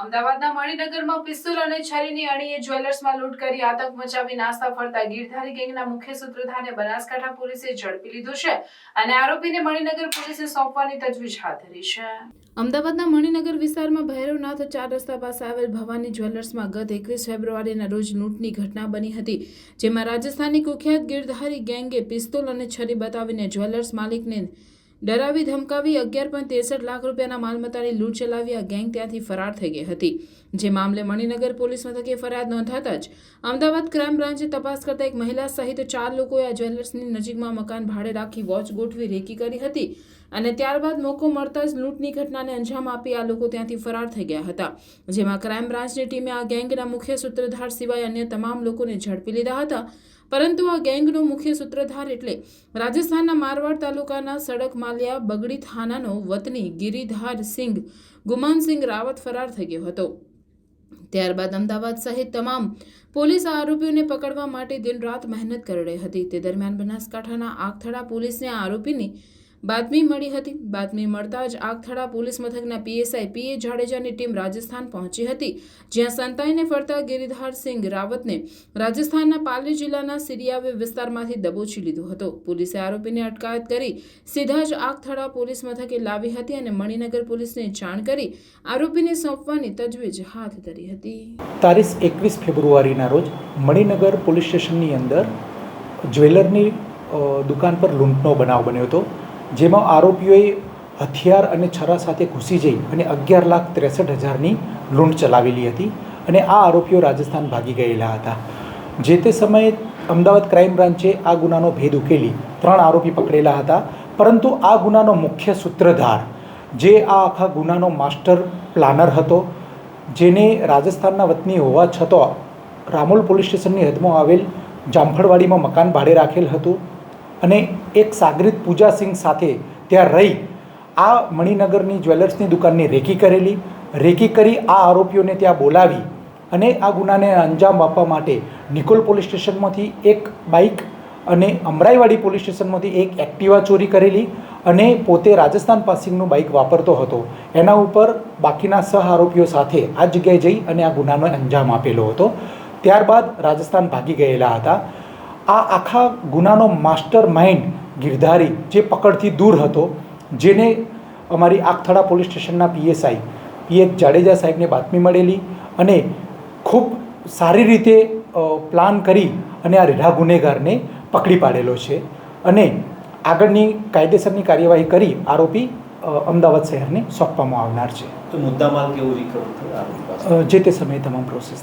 અમદાવાદના મણિનગરમાં પિસ્તોલ અને છરીની અણીએ જ્વેલર્સમાં લૂંટ કરી આતંક મચાવી નાસ્તા ફરતા ગીરધારી ગેંગના મુખ્ય સૂત્રધારને બનાસકાંઠા પોલીસે ઝડપી લીધો છે અને આરોપીને મણિનગર પોલીસે સોંપવાની તજવીજ હાથ ધરી છે. અમદાવાદના મણિનગર વિસ્તારમાં ભૈરવનાથ ચાર રસ્તા પાસે આવેલ ભવાની જ્વેલર્સમાં ગત એકવીસ ફેબ્રુઆરીના રોજ લૂંટની ઘટના બની હતી, જેમાં રાજસ્થાની કુખ્યાત ગીરધારી ગેંગે પિસ્તોલ અને છરી બતાવીને જ્વેલર્સ માલિકને ડરાવી ધમકાવી અગિયાર પોઈન્ટ ત્રેસઠ લાખ રૂપિયાના માલમત્તાની લૂંટ ચલાવી આ ગેંગ ત્યાંથી ફરાર થઈ ગઈ હતી. જે મામલે મણિનગર પોલીસ મથકે ફરિયાદ નોંધાતા જ અમદાવાદ ક્રાઇમ બ્રાન્ચે તપાસ કરતા એક મહિલા સહિત ચાર લોકોએ આ જ્વેલર્સની નજીકમાં મકાન ભાડે રાખી વોચ ગોઠવી રેકી કરી હતી અને ત્યારબાદ મોકો મળતા જ લૂંટની ઘટનાને અંજામ આપી આ લોકો ત્યાંથી ફરાર થઈ ગયા હતા. જેમાં ક્રાઇમ બ્રાન્ચની ટીમે આ ગેંગના મુખ્ય સૂત્રધાર સિવાય અન્ય તમામ લોકોને ઝડપી લીધા હતા. પરંતુ આ ગેંગનો મુખ્ય સૂત્રધાર એટલે રાજસ્થાનના મારવાડ તાલુકાના સડક માલિયા બગડી થાનાનો વતની ગિરિધાર સિંઘ ગુમાનસિંહ રાવત ફરાર થઈ ગયો હતો. ત્યારબાદ અમદાવાદ સહિત તમામ પોલીસ આરોપીઓને પકડવા માટે દિનરાત મહેનત કરી રહી હતી. તે દરમિયાન બનાસકાંઠાના આગથડા પોલીસને આરોપીની બાતમી મળી હતી. બાતમી મળતા જ આગથડા પોલીસ મથકના પીએસઆઈ પીએ જાડેજાની ટીમ રાજસ્થાન પહોંચી હતી. જ્યાં સંતાઈને ફરતા ગિરિધાર સિંઘ રાવતને રાજસ્થાનના પાલી જિલ્લાના સિરિયાવે વિસ્તારમાંથી દબોચી લીધો હતો. પોલીસે આરોપીને અટકાયત કરી સીધા જ આગથડા પોલીસ મથકે લાવી હતી અને મણિનગર પોલીસને જાણ કરી આરોપીને સોંપવાની તજવીજ હાથ ધરી હતી. તારીખ એકવીસ ફેબ્રુઆરીના રોજ મણિનગર પોલીસ સ્ટેશનની અંદર જ્વેલરની દુકાન પર લૂંટનો બનાવ બન્યો હતો. જેમાં આરોપીઓએ હથિયાર અને છરા સાથે ઘૂસી જઈ અને અગિયાર લાખ ત્રેસઠ હજારની લૂંટ ચલાવેલી હતી અને આ આરોપીઓ રાજસ્થાન ભાગી ગયેલા હતા. જે તે સમયે અમદાવાદ ક્રાઇમ બ્રાન્ચે આ ગુનાનો ભેદ ઉકેલી ત્રણ આરોપી પકડેલા હતા, પરંતુ આ ગુનાનો મુખ્ય સૂત્રધાર, જે આ આખા ગુનાનો માસ્ટર પ્લાનર હતો, જેને રાજસ્થાનના વતની હોવા છતાં રામોલ પોલીસ સ્ટેશનની હદમાં આવેલ જામફળવાડીમાં મકાન ભાડે રાખેલ હતું અને એક સાગરીત પૂજાસિંહ સાથે ત્યાં રહી, આ મણિનગરની જ્વેલર્સની દુકાનની રેકી કરેલી. રેકી કરી આ આરોપીઓને ત્યાં બોલાવી અને આ ગુનાને અંજામ આપવા માટે નિકોલ પોલીસ સ્ટેશનમાંથી એક બાઇક અને અમરાઈવાડી પોલીસ સ્ટેશનમાંથી એક એક્ટિવા ચોરી કરેલી અને પોતે રાજસ્થાન પાસિંગનું બાઇક વાપરતો હતો. એના ઉપર બાકીના સહ આરોપીઓ સાથે આ જગ્યાએ જઈ અને આ ગુનાનો અંજામ આપેલો હતો. ત્યારબાદ રાજસ્થાન ભાગી ગયેલા હતા. આ આખા ગુનાનો માસ્ટર માઇન્ડ ગિરધારી જે પકડથી દૂર હતો જેને અમારી આગથડા પોલીસ સ્ટેશનના પીએસઆઈ પીએચ જાડેજા સાહેબને બાતમી મળેલી અને ખૂબ સારી રીતે પ્લાન કરી અને આ રેઢા ગુનેગારને પકડી પાડેલો છે અને આગળની કાયદેસરની કાર્યવાહી કરી આરોપી અમદાવાદ શહેરને સોંપવામાં આવનાર છે. તો મુદ્દામાલ કેવું રિકવર જે તે સમયે તમામ પ્રોસેસ